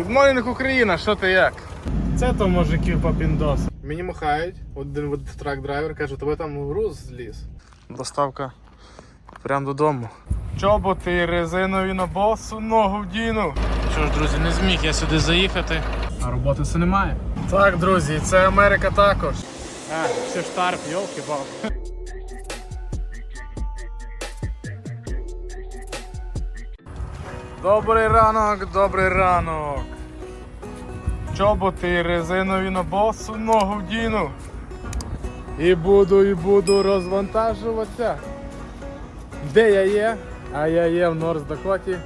Гудморінг Україна, що ти як? Це то мужиків попіндос. Мені махають, один трак драйвер каже, тебе там груз зліз. Доставка прямо додому. Чоботи резинові на босу ногу вдіну. Що ж, друзі, не зміг я сюди заїхати. А роботи все немає. Так, друзі, це Америка також. А, це штарп, йолки бал Добрий ранок, добрий ранок. Чоботи резинові на босу ногу вдіну. І буду, і буду розвантажуватися. Де я є? А я є в Норс Дакоті.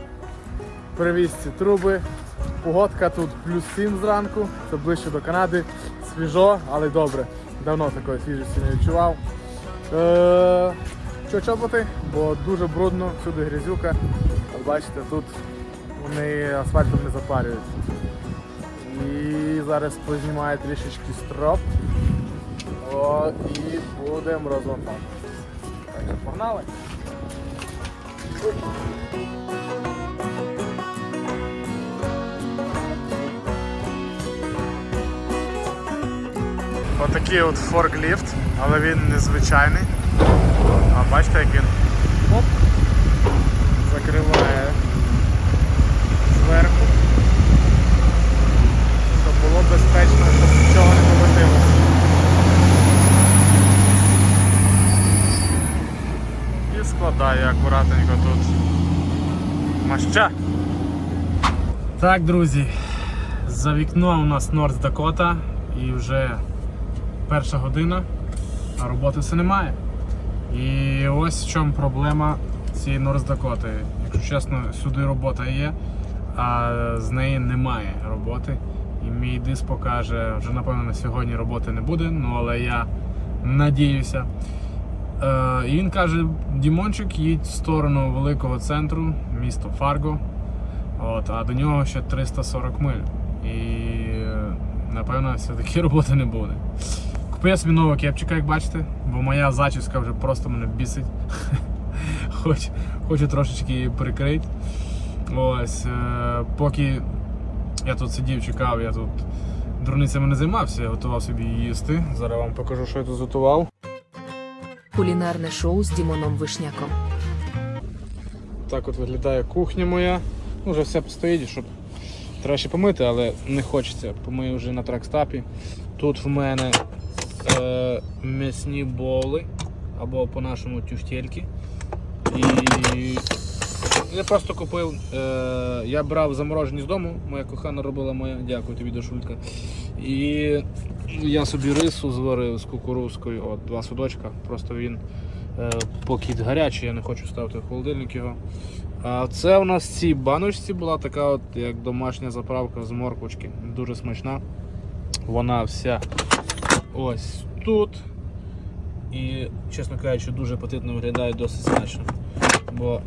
Привіз ці труби. Погодка тут плюс 7 зранку, це ближче до Канади. Свіжо, але добре. Давно такої свіжості не відчував. Е, чоботи? Бо дуже брудно, всюди грязюка. Бачите, тут вони асфальтом не запарюють. І зараз познімаю трішечки строп. О, і будемо розвантажувати. Так що погнали. Отакий от форкліфт, але він незвичайний. А бачите, як він оп, закриває зверху. Щоб було безпечно, щоб нічого не полетіло. І складає акуратненько тут маща. Так, друзі, за вікном у нас Норth Дакота і вже перша година, а роботи все немає. І ось в чому проблема цієї Норth Дакоти. Якщо чесно, сюди робота є, а з неї немає роботи. І мій диск покаже, вже напевно на сьогодні роботи не буде, ну але я надіюся. Е, і він каже: Дімончик, їдь в сторону великого центру, місто Фарго. От, а до нього ще 340 миль. І напевно все-таки роботи не буде. Купив я собі нового кепчика, як бачите, бо моя зачіска вже просто мене бісить. Хоч, хочу трошечки прикрити. Ось, е, поки я тут сидів, чекав, я тут дурницями не займався, я готував собі їсти. Зараз вам покажу, що я тут готував. Кулінарне шоу з Дімоном Вишняком. Так от виглядає кухня моя. Ну, вже все постоїть, щоб треба ще помити, але не хочеться. Помию вже на тракстапі. Тут в мене е, м'ясні боли або по-нашому тюфтельки. І я просто купив, е, я брав заморожені з дому, моя кохана робила моя, дякую тобі, Дашулька. І я собі рису зварив з кукурузкою, от два судочка. Просто він е, поки гарячий, я не хочу ставити в холодильник його. А це у нас в цій баночці була така от як домашня заправка з морквочки. Дуже смачна. Вона вся ось тут. І, чесно кажучи, дуже апетитно виглядає досить смачно. Бо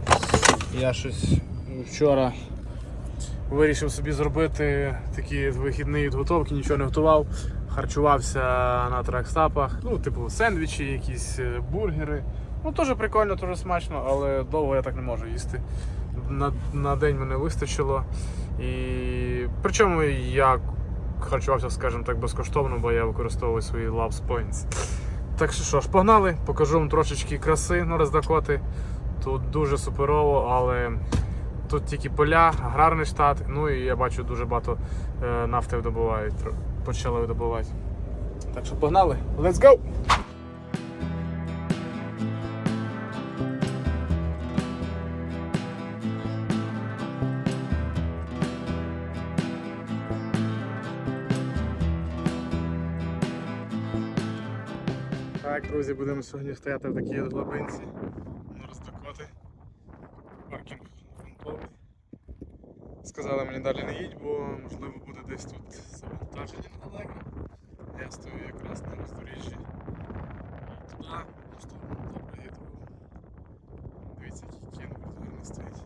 я щось вчора вирішив собі зробити такі вихідні підготовки, нічого не готував. Харчувався на тракстапах, ну, типу сендвічі, якісь е, бургери. Ну, теж прикольно, теж смачно, але довго я так не можу їсти. На, на день мене вистачило. І причому я харчувався, скажімо так, безкоштовно, бо я використовую свої Loves Points. Так що що ж, погнали, покажу вам трошечки краси на Роздакоти. Тут дуже суперово, але тут тільки поля, аграрний штат. Ну і я бачу дуже багато е, нафти видобувають, тр- почали видобувати. Так що погнали, let's go! Друзі, будемо сьогодні стояти в такій глибинці Сказали мені далі не їдь, бо можливо буде десь тут завантаження недалеко. Я стою якраз на роздоріжжі. І туди, просто добре їду. Дивіться, які кіно гарно стоїть.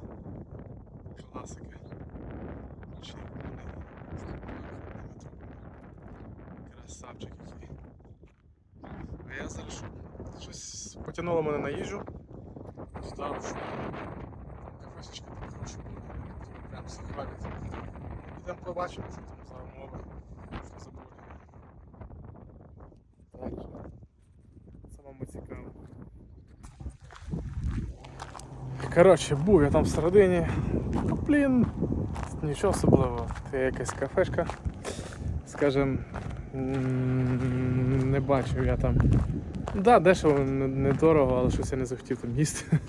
Класика. Нічний мене з трубами. Красавчик який. А я зараз щось потягнуло мене на їжу. Ждав, що кафешечка така хороша була. Все. Підемо побачимо, що там за умови. Що забули. Так що самому цікаво. Коротше, був я там всередині. Блін, нічого особливого. Це якась кафешка. Скажем, не бачив я там. Да, дешево, недорого, але щось я не захотів там їсти.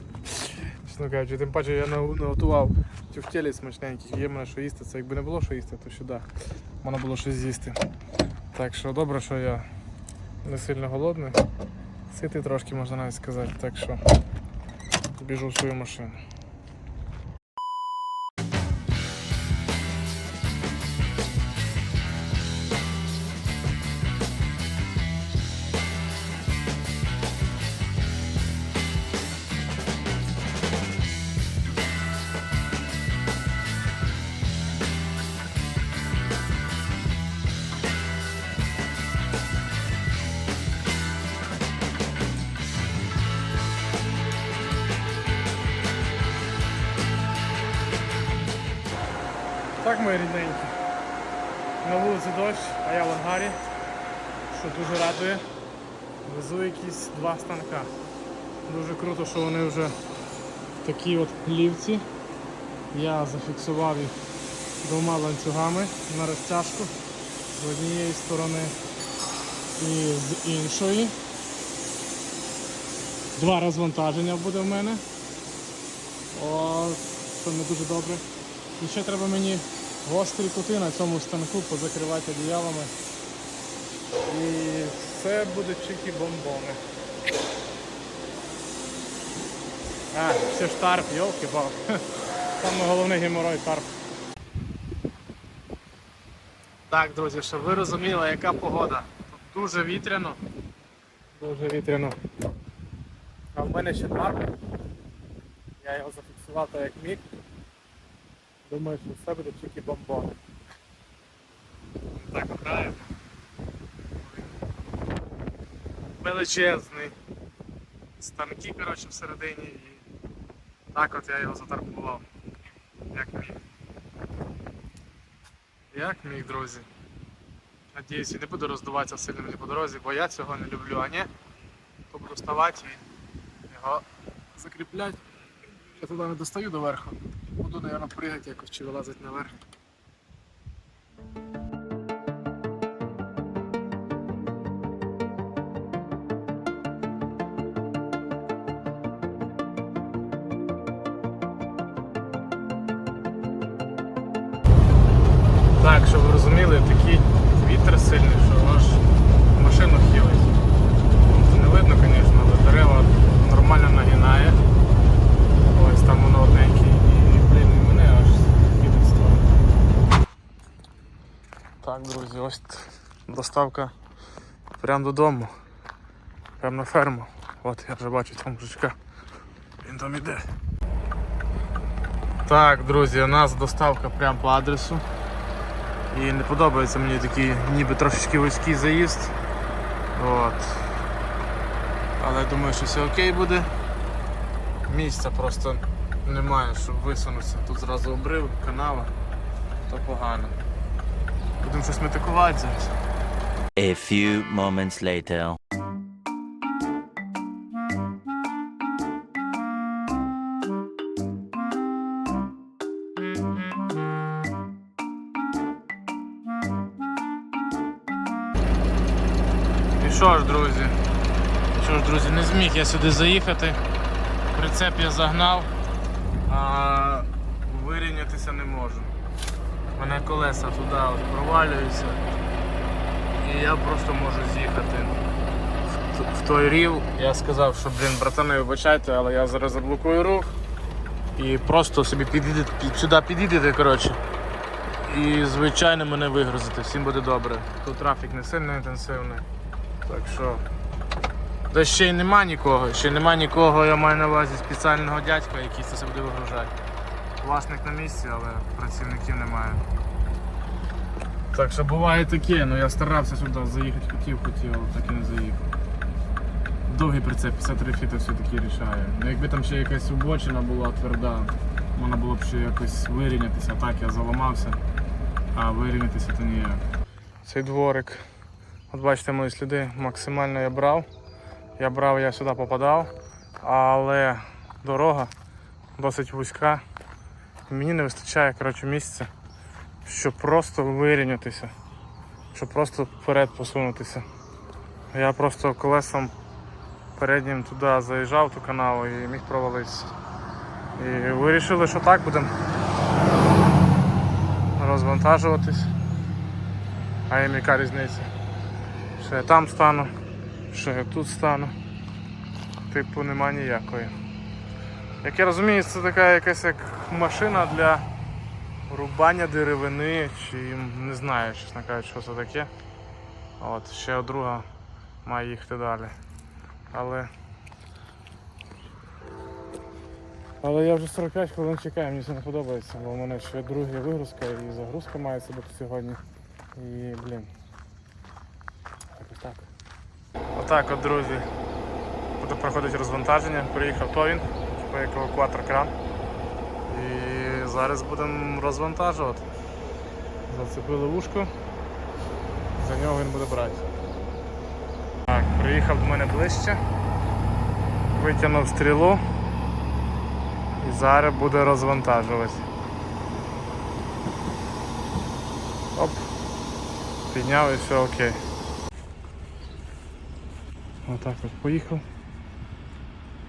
Чесно кажучи, тим паче я нав- наготував тюфтелі смачненьких, є мене що їсти. Це якби не було що їсти, то сюди можна було щось з'їсти. Так що добре, що я не сильно голодний. Ситий трошки можна навіть сказати. Так що біжу в свою машину. Що вони вже такі от плівці. Я зафіксував їх двома ланцюгами на розтяжку з однієї сторони і з іншої. Два розвантаження буде в мене. О, це не дуже добре. І ще треба мені гострі кути на цьому станку позакривати одіялами. І все буде чики бомбони. А, ще ж тарп, йолки палки Саме головний геморой тарп. Так, друзі, щоб ви розуміли, яка погода. Тут дуже вітряно. Дуже вітряно. А в мене ще тарп. Я його зафіксував так як міг. Думаю, що все буде тільки бомбони. Так граємо. Величезний. Станки, коротше, всередині так от я його затаркував. Як міг. Як міг, друзі. Надіюсь, я не буду роздуватися сильно мені по дорозі, бо я цього не люблю, а ні, то буду вставати і його закріпляти. Я туди не достаю до верху. Буду, мабуть, пригати якось чи вилазити наверх. Так, друзі, ось доставка прямо додому. Прямо на ферму. От я вже бачу цього мужичка. Він там іде. Так, друзі, у нас доставка прямо по адресу. І не подобається мені такий ніби трошечки вузький заїзд. От. Але думаю, що все окей буде. Місця просто немає, щоб висунутися. Тут зразу обрив, канава, то погано. Будемо щось метикувати зараз. A few moments later. І що ж, друзі? Що ж, друзі, не зміг я сюди заїхати. Прицеп я загнав, а вирівнятися не можу. У мене колеса туди провалюються. І я просто можу з'їхати в, в той рів. Я сказав, що, блін, братани, вибачайте, але я зараз заблокую рух і просто собі підійдете, під- сюди підійдете, коротше. І звичайно мене вигрузити, всім буде добре. Тут трафік не сильно інтенсивний. Так що. Та ще й нема нікого, ще нема нікого, я маю на увазі спеціального дядька, який це все буде вигружати. Власник на місці, але працівників немає. Так що буває таке, ну я старався сюди заїхати, хотів, хотів, але так і не заїхав. Довгий прицеп, 53 фіта все-таки рішає. Ну якби там ще якась убочина була тверда, можна було б ще якось вирівнятися, так я заламався. а вирівнятися то ніяк. Цей дворик. От бачите мої сліди, максимально я брав. Я брав, я сюди попадав, але дорога досить вузька. Мені не вистачає коротше, місця, щоб просто вирівнятися, щоб просто вперед посунутися. Я просто колесом переднім туди заїжджав ту канаву і міг провалитися. І вирішили, що так будемо розвантажуватись. А їм яка різниця? Що я там стану, що я тут стану. Типу нема ніякої. Як я розумію, це така якась як машина для рубання деревини, чи не знаю, чесно кажучи, що це таке. От, ще друга має їхати далі. Але. Але я вже 45 хвилин чекаю, мені це не подобається, бо в мене ще друга вигрузка і загрузка має бути сьогодні. І, блін. Якось так. Отак от, друзі. Буде проходити розвантаження. Приїхав Товін, типу як евакуатор. І зараз будемо розвантажувати. Зацепили вушку, за нього він буде брати. Так, приїхав до мене ближче, витягнув стрілу і зараз буде розвантажувати. Оп, підняв і все окей. Отак от поїхав.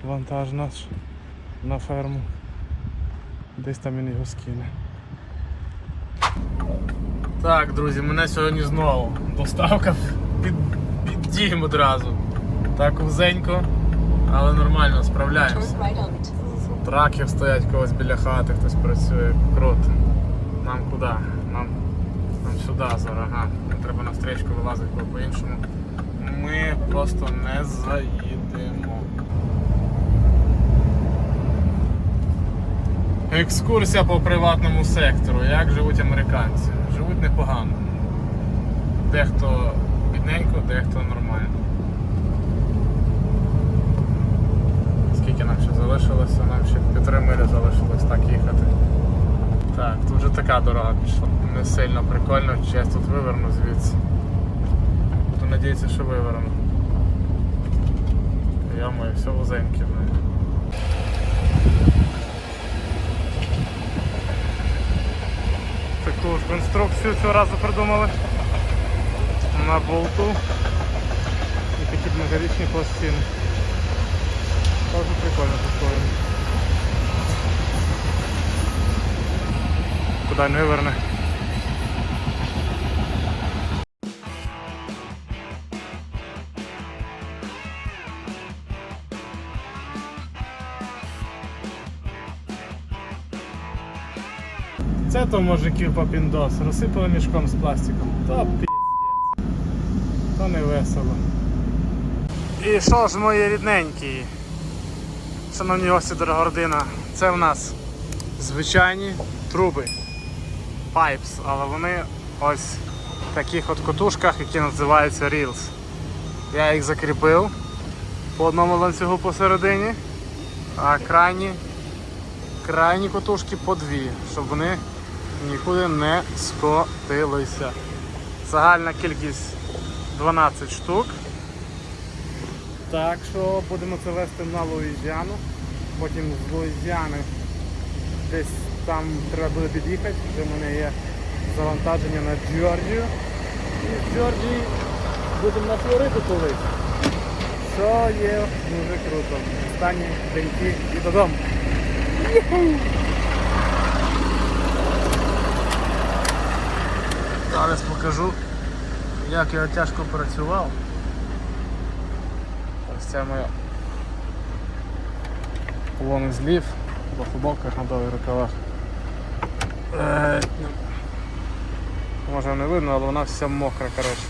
Вантаж наш на ферму. Десь там він його скине. Так, друзі, мене сьогодні знову доставка під, під дім одразу. Так вузенько, але нормально справляємося. Траків стоять когось біля хати, хтось працює. Круто. Нам куди? Нам, нам сюди зараз, ага. Нам треба на стрічку вилазити, по-іншому. Ми просто не заїдемо. Екскурсія по приватному сектору. Як живуть американці? Живуть непогано. Дехто бідненько, дехто нормально. Скільки нам ще залишилося? Нам ще півтори милі залишилось так їхати. Так, тут вже така дорога пішла. Не сильно прикольно, чи я тут виверну звідси. Буду надіятися, що виверну. Я маю все вузеньке. Таку конструкцію цього разу придумали на болту і такі многорічні пластини. Тоже прикольно построено. Куда не виверне. Це то мужиків попіндос. Розсипали мішком з пластиком. То піздець. То не весело. І що ж, мої рідненькі, шановні гості Дорогородина, це в нас звичайні труби. Pipes, але вони ось в таких от котушках, які називаються Reels. Я їх закріпив по одному ланцюгу посередині, а крайні, крайні котушки по дві, щоб вони нікуди не скотилися. Загальна кількість 12 штук. Так що будемо це вести на Луїзіану. Потім з Луїзіани десь там треба буде під'їхати, де в мене є завантаження на Джорджію. І з Джорджії будемо на Флориду колись. Що є дуже круто. Останні деньки і додому. Зараз покажу, як я тяжко працював. Ось це моя полон злів, по футболках на довгих рукавах. Е, Може не видно, але вона вся мокра, коротше.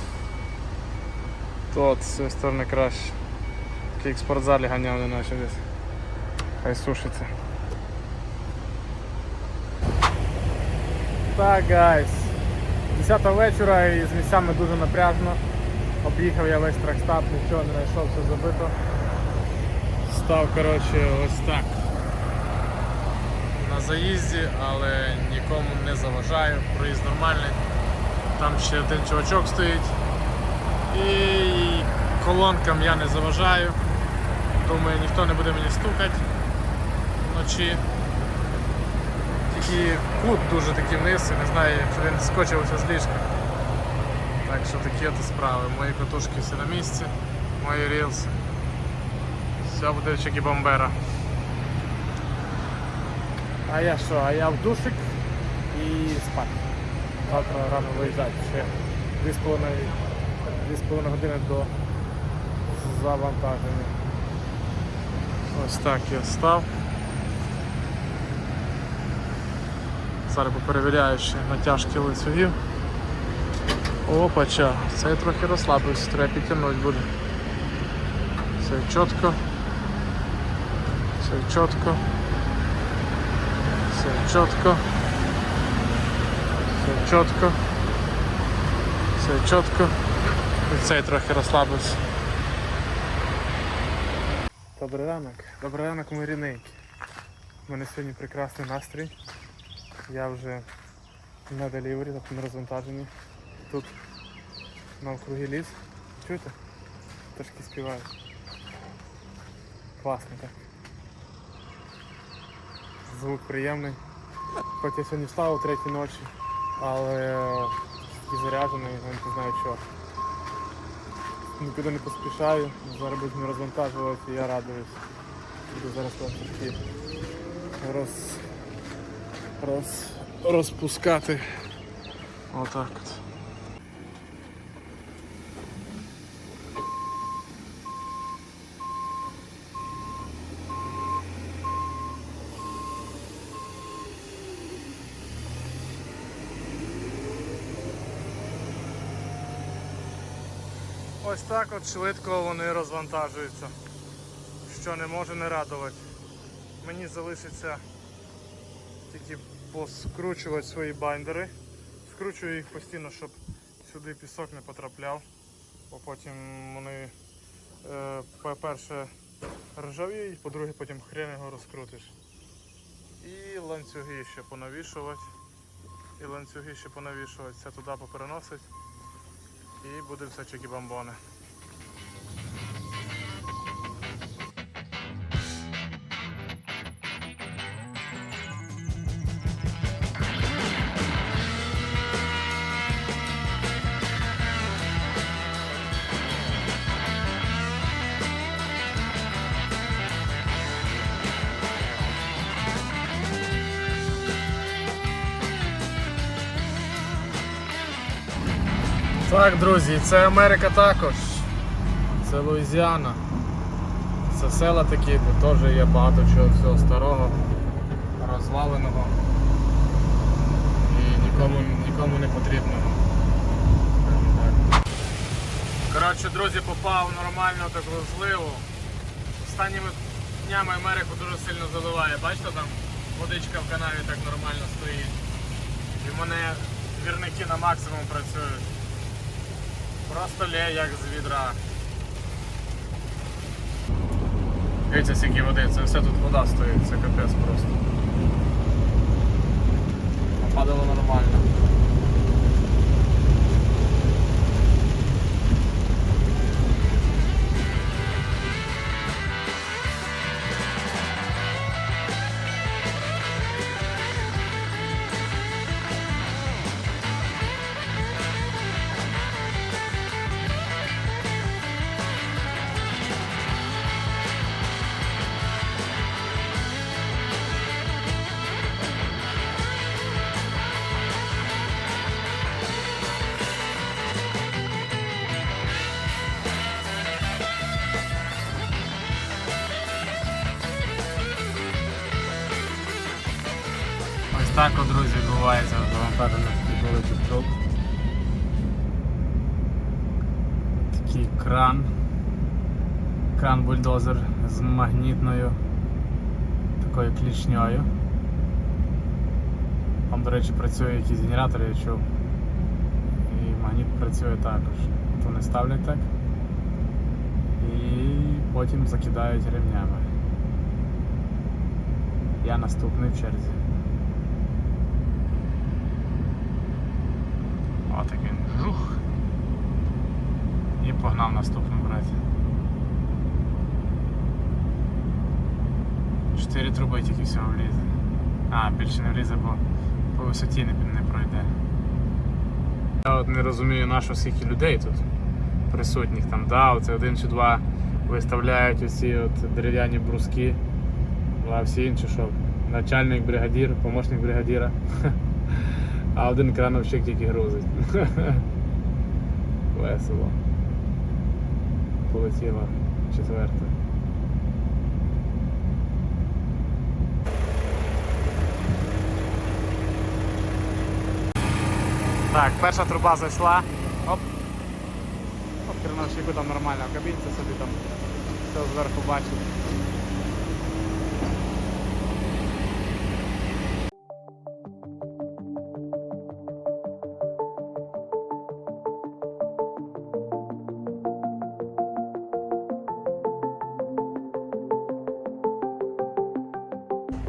Тут з цієї сторони краще. Такий як спортзалі ганяв не наче десь. Хай сушиться. Так, гайс. 10 вечора і з місцями дуже напряжно. Об'їхав я весь тракстат, нічого не знайшов, все забито. Став коротше, ось так. на заїзді, але нікому не заважаю. Проїзд нормальний. Там ще один чувачок стоїть. І колонкам я не заважаю. Думаю, ніхто не буде мені стукати вночі. Тільки кут дуже такий вниз, і не знаю, чи він скочився з ліжка. Так що такі от справи. Мої катушки всі на місці, мої рілси. Все буде в чекі бомбера. А я що? А я в душик і спати. Завтра рано виїжджати. Ще 2,5 2,5 години до завантаження. Ось так я став. Зараз поперевіряю ще натяжки лицевів. Опача, це я трохи розслабився, треба підтягнути буде. Все чітко. Все чітко. Все чітко. Все чітко. Все чітко. І цей трохи розслабився. Добрий ранок. Добрий ранок, мої рідненькі. У мене сьогодні прекрасний настрій. Я вже на делівері, тобто на розвантаженні. Тут навкруги ліс. Чуєте? Трошки співаю. Класно так. Звук приємний. Хоч я сьогодні встав о третій ночі, але такий заряджений, я не знаю що. Нікуди не поспішаю, зараз будемо розвантажувати і я радуюсь. Буду зараз трошки роз, роз, розпускати. Отак от. Ось так от швидко вони розвантажуються, що не може не радувати. Мені залишиться тільки поскручувати свої байндери. Скручую їх постійно, щоб сюди пісок не потрапляв, бо потім вони, е, по-перше, ржавіють, по-друге, потім хрен його розкрутиш. І ланцюги ще понавішувати. І ланцюги ще понавішувати, це туди попереносить. І буде все чекі бомбони. Так, друзі, це Америка також. Це Луїзіана. Це села такі, де теж є багато чого всього старого, розваленого і нікому, нікому не потрібного. Коротше, друзі, попав в нормальну таку зливу. Останніми днями Америку дуже сильно заливає. Бачите, там водичка в канаві так нормально стоїть. І в мене двірники на максимум працюють. Просто лє як з відра. Дивіться, скільки води, це все тут вода стоїть, це капець просто. Падало нормально. Так, от, друзі, відбувається завантаження таких великих труб. Такий кран. Кран-бульдозер з магнітною такою клішньою. Там, до речі, працює якийсь генератор, я чув. І магніт працює також. Вони ставлять так. І потім закидають ремнями. Я наступний в черзі. Отак він. Жух. І погнав наступну брати. Чотири труби тільки всього влізе. А, більше не влізе, бо по висоті не, не пройде. Я от не розумію, на що скільки людей тут присутніх. Там, да, оце один чи два виставляють оці от дерев'яні бруски. А всі інші що? Начальник бригадір, помощник бригадіра. А один крановщик тільки грузить. Весело. Полетіла четверта. Так, перша труба зайшла. Оп. Оп, крановщику там нормально в кабінці собі там все зверху бачить.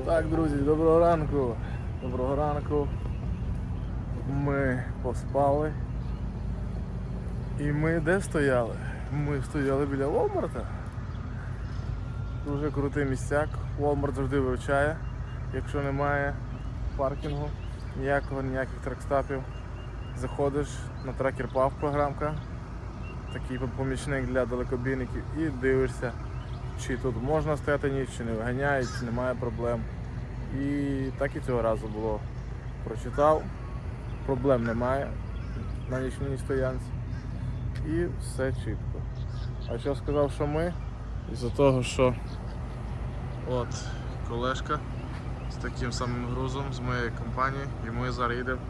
Так, друзі, доброго ранку. Доброго ранку. Ми поспали. І ми де стояли? Ми стояли біля Walmart. Дуже крутий місцяк. Walmart завжди вивчає. Якщо немає паркінгу, ніякого, ніяких трекстапів. Заходиш на трекер PAV програмка, такий помічник для далекобійників, і дивишся, чи тут можна стояти ніч, чи не виганяють, чи немає проблем. І так і цього разу було. Прочитав, проблем немає на нічній стоянці. І все чітко. А що сказав, що ми? Із-за того, що от колешка з таким самим грузом з моєї компанії і ми зараз їдемо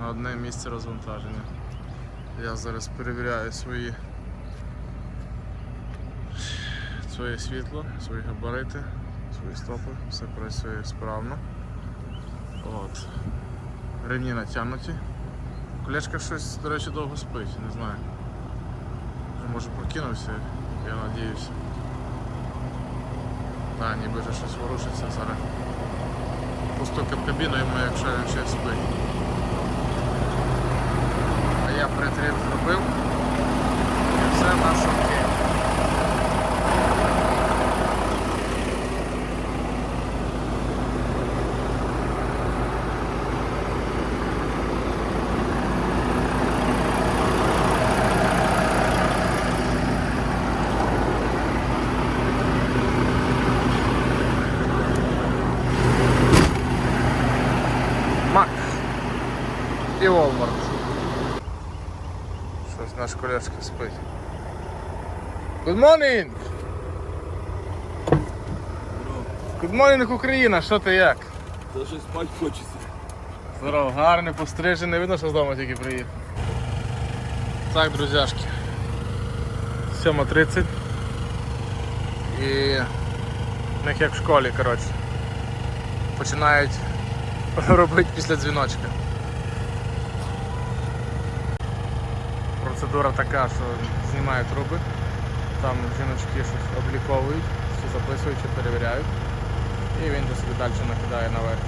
на одне місце розвантаження. Я зараз перевіряю свої своє світло, свої габарити, свої стопи, все працює справно. От. Ремні натягнуті. Колечка щось, до речі, довго спить, не знаю. Може прокинувся, я надіюся. Так, ніби вже щось ворушиться зараз. Постукав кабіну йому, якщо він ще спить. А я притрив зробив. І все в нас окей. Мак і Walmart. Колешка спить. Good morning! Good morning, Україна, що ти як? Та щось спать хочеться. Здорово, гарний, пострижений, видно, що з дому тільки приїхав. Так, друзяшки. 7.30. І в них як в школі, коротше. Починають робити після дзвіночка. Процедура така, що знімають труби, там жіночки щось обліковують, все записують, чи перевіряють. І він вже собі далі накидає наверх.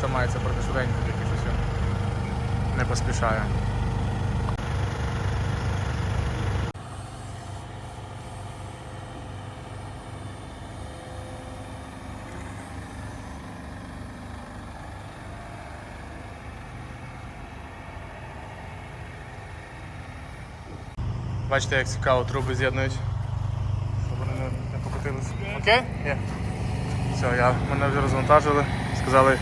Це мається проти швиденько, тільки щось не поспішає. Бачите, як цікаво труби з'єднують. Щоб вони не, не покотилися. Окей? Є. Все, я, мене вже розвантажили, сказали,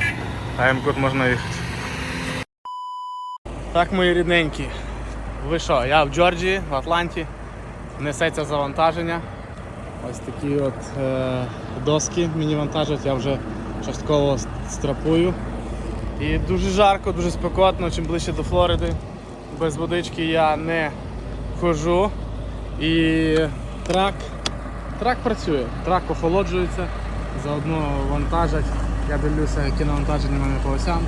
АМ-код можна їхати. Так, мої рідненькі. Ви що, я в Джорджії, в Атланті. Несеться завантаження. Ось такі от е, доски мені вантажать, я вже частково страпую. І дуже жарко, дуже спекотно, чим ближче до Флориди. Без водички я не хожу. І трак, трак працює, трак охолоджується, заодно вантажать. Я дивлюся, яке навантаження в мене по осям,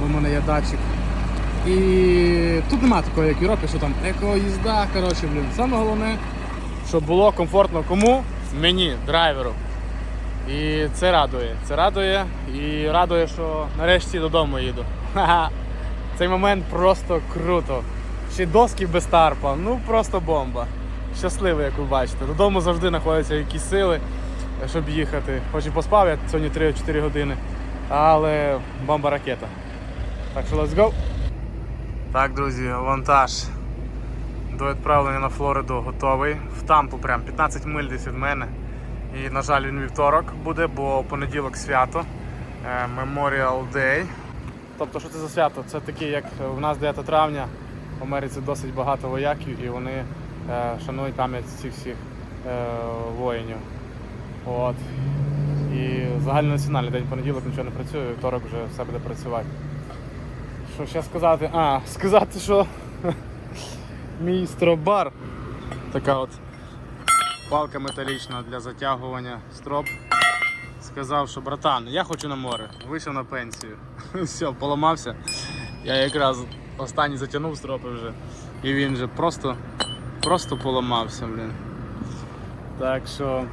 бо в мене є датчик. І тут немає такої, як в Європі, що там екоїзда, коротше, блін. Саме головне, щоб було комфортно кому? Мені, драйверу. І це радує. Це радує і радує, що нарешті додому їду. Ха-ха. Цей момент просто круто. Ще доски без тарпа. Ну просто бомба. Щасливий, як ви бачите. Додому завжди знаходяться якісь сили, щоб їхати. Хоч і поспав я сьогодні 3-4 години. Але бомба ракета. Так що let's go. Так, друзі, вантаж до відправлення на Флориду готовий. В тампу прям 15 миль десь від мене. І, на жаль, він вівторок буде, бо понеділок свято. е, Memorial Day. Тобто, що це за свято? Це таке, як в нас 9 травня. В Америці досить багато вояків і вони е, шанують пам'ять цих всіх е, воїнів. От. І загальнонаціональний день понеділок нічого не працює, вівторок вже все буде працювати. Що ще сказати? А, сказати, що мій стробар. Така от палка металічна для затягування строп. Сказав, що братан, я хочу на море. Вийшов на пенсію. Все, поламався. Я якраз останній затягнув стропи вже. І він же просто, просто поламався, блін. Так що.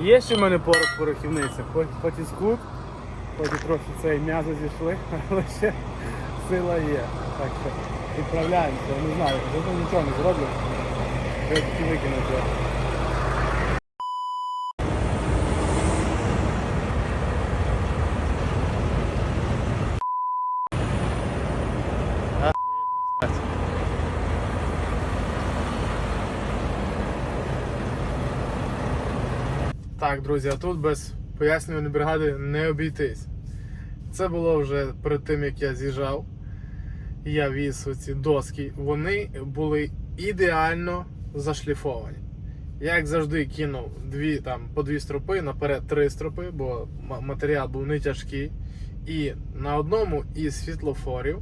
Є ще в мене порох порохівниця, хоч, хоч і скут, хоч і трохи цей м'язо зійшли, але ще сила є. Так що відправляємося, не знаю, вже нічого не зроблю. Викинути. Так, друзі, а тут без пояснювальної бригади не обійтись. Це було вже перед тим, як я з'їжджав. Я віз оці доски. Вони були ідеально зашліфовані. Я, як завжди, кинув дві, там, по дві стропи, наперед три стропи, бо матеріал був не тяжкий. І на одному із світлофорів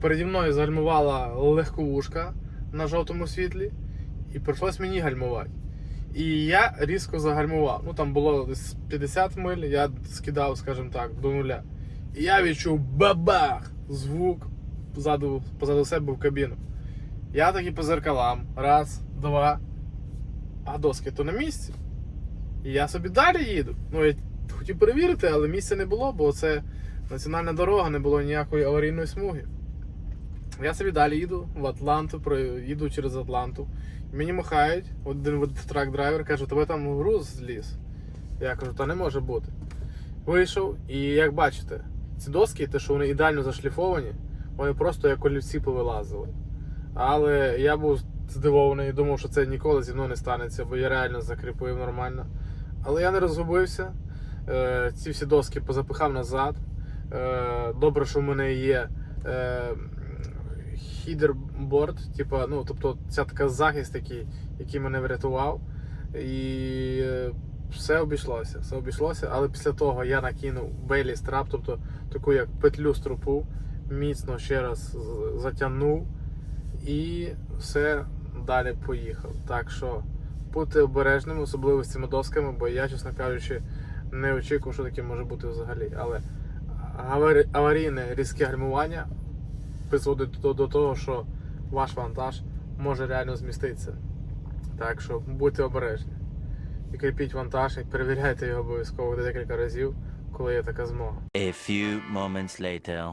переді мною загальмувала легковушка на жовтому світлі, і прийшлось мені гальмувати. І я різко загальмував. Ну там було десь 50 миль, я скидав, скажімо так, до нуля. І я відчув бабах! Звук позаду, позаду себе в кабіну. Я таки по зеркалам. Раз, два. А доски то на місці. І я собі далі їду. Ну, я хотів перевірити, але місця не було, бо це національна дорога, не було ніякої аварійної смуги. Я собі далі їду в Атланту, їду через Атланту. Мені махають, один трак-драйвер каже, тебе там груз зліз. Я кажу, та не може бути. Вийшов, і як бачите, ці доски, те, що вони ідеально зашліфовані, вони просто як олівці повилазили. Але я був здивований, думав, що це ніколи зі мною не станеться, бо я реально закріпив нормально. Але я не розгубився. Е, ці всі доски позапихав назад. Е, добре, що в мене є. Хідерборд, типа, ну, тобто ця така захист, який, який мене врятував. І е, все обійшлося, все обійшлося, але після того я накинув бейлі страп, тобто таку як петлю стропу, міцно ще раз затягнув і все далі поїхав. Так що будьте обережними, особливо з цими досками, бо я, чесно кажучи, не очікував, що таке може бути взагалі. Але аварійне різке гальмування призводить до, до того, що ваш вантаж може реально зміститися. Так що будьте обережні. І кріпіть вантаж і перевіряйте його обов'язково декілька разів, коли є така змога. A few moments later.